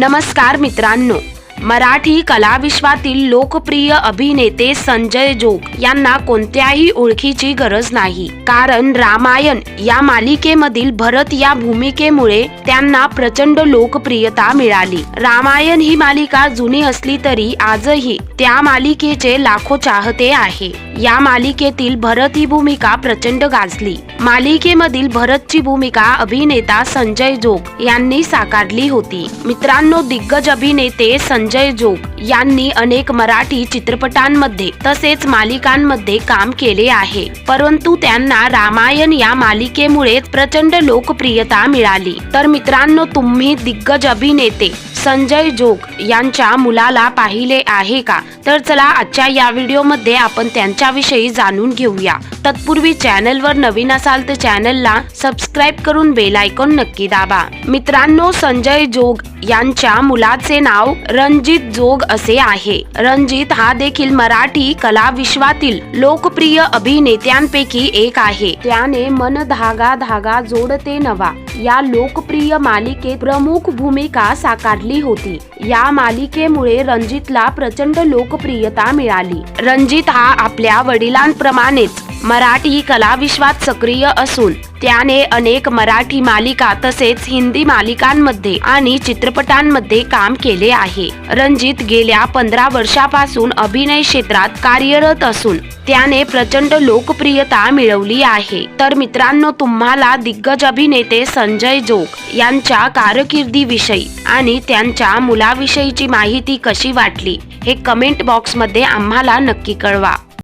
नमस्कार मित्रांनो. मराठी कलाविश्वातील लोकप्रिय अभिनेते संजय जोग यांना कोणत्याही ओळखीची गरज नाही. कारण रामायण या मालिकेमधील भरत या भूमिकेमुळे त्यांना प्रचंड लोकप्रियता मिळाली. रामायण ही मालिका जुनी असली तरी आजही त्या मालिकेचे लाखो चाहते आहे. या मालिकेतील भरत ही भूमिका प्रचंड गाजली. मालिकेमधील भरतची भूमिका अभिनेता संजय जोग यांनी साकारली होती. मित्रांनो दिग्गज अभिनेते संजय जोग यांनी अनेक मराठी चित्रपटांमध्ये तसेच मालिकांमध्ये काम केले आहे. परंतु त्यांना रामायण या मालिकेमुळे प्रचंड लोकप्रियता मिळाली. तर मित्रांनो तुम्ही दिग्गज अभिनेते संजय जोग यांच्या मुलाला पाहिले आहे का? तर चला आजच्या या व्हिडिओमध्ये आपण त्यांच्याविषयी जाणून घेऊया. तत्पूर्वी चॅनलवर नवीन असाल तर चॅनलला सबस्क्राईब करून बेल आयकॉन नक्की दाबा. मित्रांनो संजय जोग यांच्या मुलाचे नाव रणजित जोग असे आहे. रणजित हा देखील मराठी कला विश्वातील लोकप्रिय अभिनेत्यांपैकी एक आहे. त्याने मन धागा धागा जोडते नवा. या लोकप्रिय मालिकेत प्रमुख भूमिका साकारली होती. या मालिकेमुळे रणजितला प्रचंड लोकप्रियता मिळाली. रणजित हा आपल्या वडिलांप्रमाणेच मराठी कलाविश्वात सक्रिय असून त्याने अनेक मराठी मालिका तसेच हिंदी मालिकांमध्ये आणि चित्रपटांमध्ये काम केले आहे. रणजित गेल्या पंधरा वर्षापासून अभिनय क्षेत्रात कार्यरत असून त्याने प्रचंड लोकप्रियता मिळवली आहे. तर मित्रांनो तुम्हाला दिग्गज अभिनेते संजय जोग यांच्या कारकिर्दीविषयी आणि त्यांच्या मुलाविषयीची माहिती कशी वाटली हे कमेंट बॉक्समध्ये आम्हाला नक्की कळवा.